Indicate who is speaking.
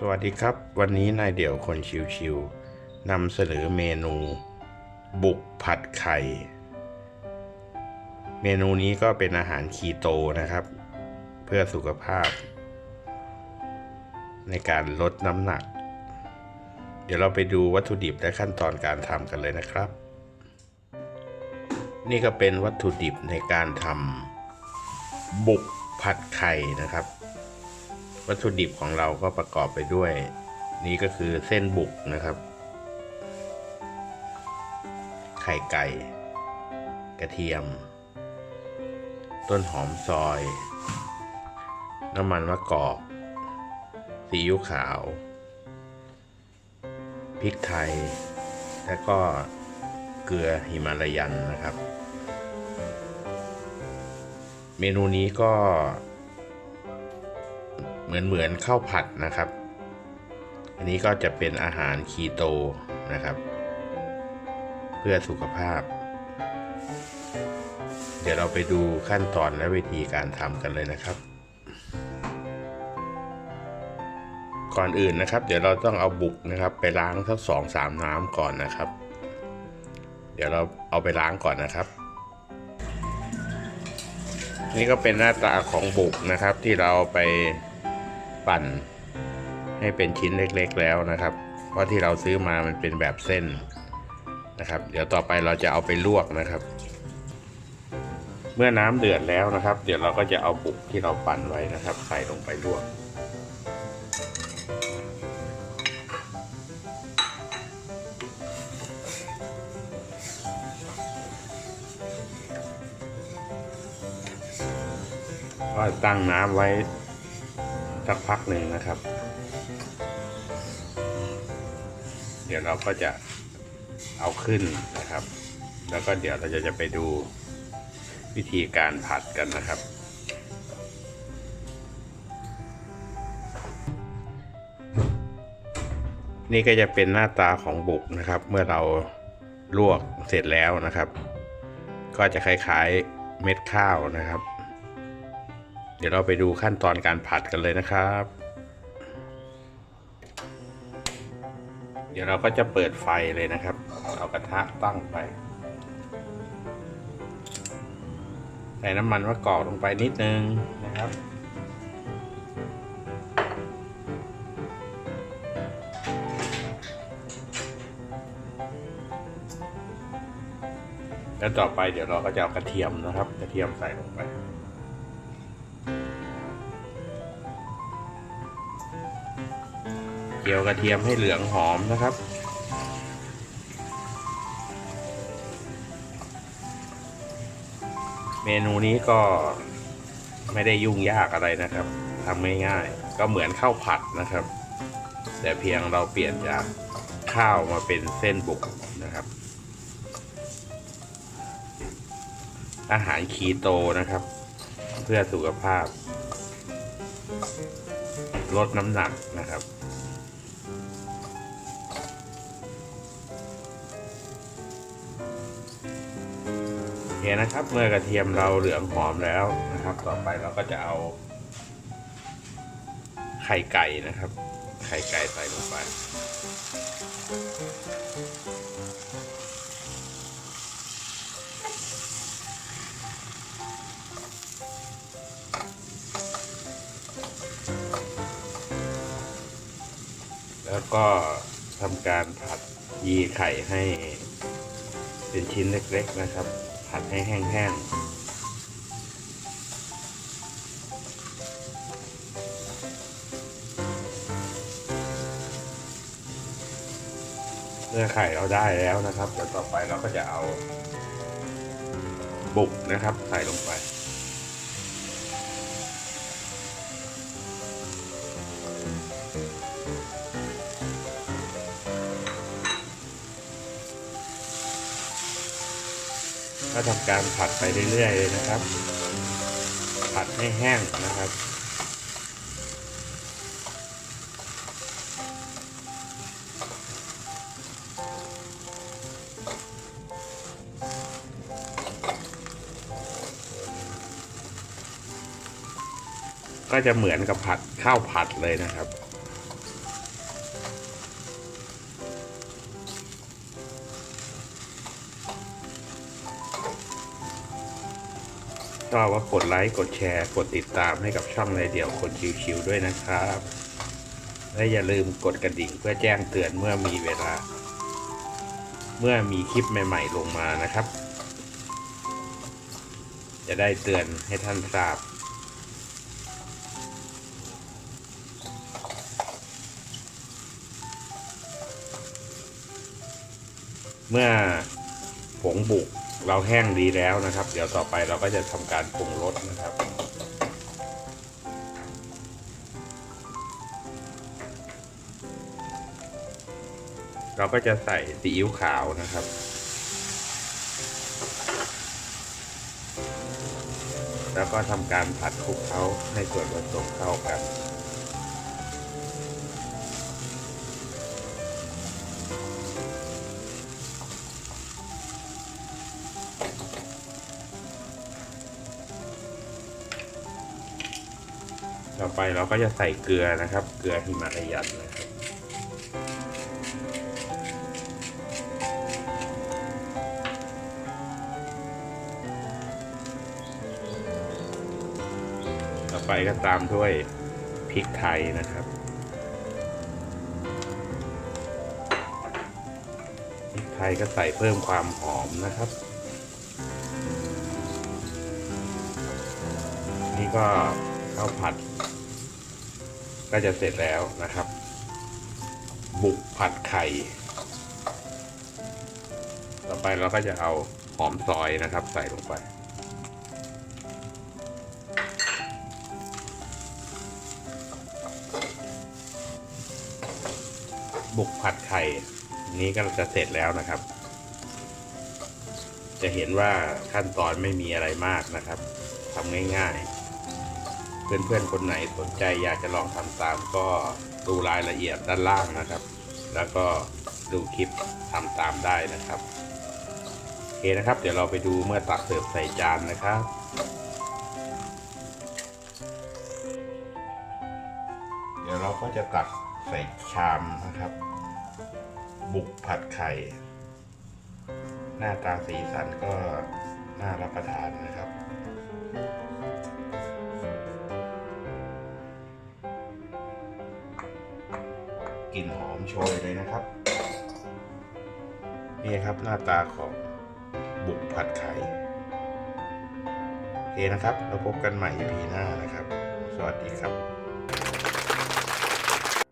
Speaker 1: สวัสดีครับ วันนี้นายเดี่ยวคนชิวๆนำเสนอเมนู บุกผัดไข่ เมนูนี้ก็เป็นอาหารคีโตนะครับ เพื่อสุขภาพ ในการลดน้ำหนัก เดี๋ยวเราไปดูวัตถุดิบและขั้นตอนการทำกันเลยนะครับ นี่ก็เป็นวัตถุดิบในการทำบุกผัดไข่นะครับ วัตถุดิบของเราก็ประกอบไปด้วย นี่ก็คือเส้นบุกนะครับ ไข่ไก่ กระเทียม ต้นหอมซอย น้ำมันมะกอกซีอิ๊วขาว พริกไทย และก็เกลือหิมาลายันนะครับ เมนูนี้ก็ เหมือนเหมือนข้าวผัดนะครับ อันนี้ก็จะเป็นอาหารคีโตนะครับ เพื่อสุขภาพ เดี๋ยวเราไปดูขั้นตอนและวิธีการทำกันเลยนะครับ ก่อนอื่นนะครับ เดี๋ยวเราต้องเอาบุกนะครับ ไปล้างสักสองสามน้ำก่อนนะครับ เดี๋ยวเราเอาไปล้างก่อนนะครับนี่ก็เป็นหน้าตาของบุกนะครับที่เราไป ปั่น ให้เป็นชิ้นเล็กๆแล้วนะครับ เพราะที่เราซื้อมามันเป็นแบบเส้นนะครับ เดี๋ยวต่อไปเราจะเอาไปลวกนะครับ เมื่อน้ำเดือดแล้วนะครับ เดี๋ยวเราก็จะเอาบุกที่เราปั่นไว้นะครับ ใส่ลงไปลวกก็ตั้งน้ำไว้ สักพักหนึ่งนะครับ เดี๋ยวเราก็จะเอาขึ้นนะครับ แล้วก็เดี๋ยวเราจะจะไปดูวิธีการผัดกันนะครับ นี่ก็จะเป็นหน้าตาของบุกนะครับ เมื่อเราลวกเสร็จแล้วนะครับ ก็จะคล้ายๆเม็ดข้าวนะครับ เดี๋ยวเราไปดูขั้นตอนการผัดกันเลยนะครับ เดี๋ยวเราก็จะเปิดไฟเลยนะครับ เอากระทะตั้งไปใส่น้ำมันมะกอกลงไปนิดนึงนะครับ แล้วต่อไปเดี๋ยวเราก็จะเอากระเทียมนะครับ กระเทียมใส่ลงไป จียวกระเทียมให้เหลืองหอมนะครับ เมนูนี้ก็ไม่ได้ยุ่งยากอะไรนะครับทำง่ายๆก็เหมือนข้าวผัดนะครับ แต่เพียงเราเปลี่ยนจากข้าวมาเป็นเส้นบุกนะครับ อาหารคีโตนะครับ เพื่อสุขภาพ ลดน้ำหนักนะครับ นะครับ เมื่อกระเทียมเราเหลืองหอมแล้วนะครับ ต่อไปเราก็จะเอา ไข่ไก่นะครับ ไข่ไก่ใส่ลงไปแล้วก็ทำการผัดยีไข่ให้เป็นชิ้นเล็กๆนะครับ ผัดให้แห้งๆเมื่อไข่เราได้แล้วนะครับเดี๋ยวต่อไปเราก็จะเอาบุกนะครับใส่ลงไป ก็ทำการผัดไปเรื่อยๆเลยนะครับ ผัดให้แห้งนะครับก็จะเหมือนกับผัดข้าวผัดเลยนะครับ อบก็กดไลค์กดแชร์ กดติดตามให้กับช่องในเดียวคนชิวๆด้วยนะครับ และอย่าลืมกดกระดิ่งเพื่อแจ้งเตือนเมื่อมีเวลา เมื่อมีคลิปใหม่ ๆ ลงมานะครับ จะได้เตือนให้ท่านทราบเมื่อผงบุก เราแห้งดีแล้วนะครับ เดี๋ยวต่อไปเราก็จะทำการปรุงรสนะครับ เราก็จะใส่ซีอิ๊วขาวนะครับ แล้วก็ทำการผัดคลุกเคล้าให้ส่วนผสมเข้ากัน ต่อไปเราก็จะใส่เกลือนะครับ เกลือหิมาลายันนะครับ ต่อไปก็ตามด้วยพริกไทยนะครับพริกไทยก็ใส่เพิ่มความหอมนะครับนี่ก็ข้าวผัด ก็จะเสร็จแล้วนะครับ บุกผัดไข่ ต่อไปเราก็จะเอาหอมซอยนะครับ ใส่ลงไป บุกผัดไข่ นี้ก็จะเสร็จแล้วนะครับ จะเห็นว่าขั้นตอนไม่มีอะไรมากนะครับทำง่าย ๆ เพื่อนๆคนไหนสนใจอยากจะลองทำตามก็ดูรายละเอียดด้านล่างนะครับ แล้วก็ดูคลิปทำตามได้นะครับโอเคนะครับ เดี๋ยวเราไปดูเมื่อตักเสิร์ฟใส่จานนะครับเดี๋ยวเราก็จะตักใส่ชามนะครับ บุกผัดไข่ หน้าตาสีสันก็น่ารับประทานนะครับ กลิ่นหอมโชยเลยนะครับ นี่ครับหน้าตาของบุกผัดไข่โอเคนะครับ เราพบกันใหม่ EP หน้านะครับ สวัสดีครับ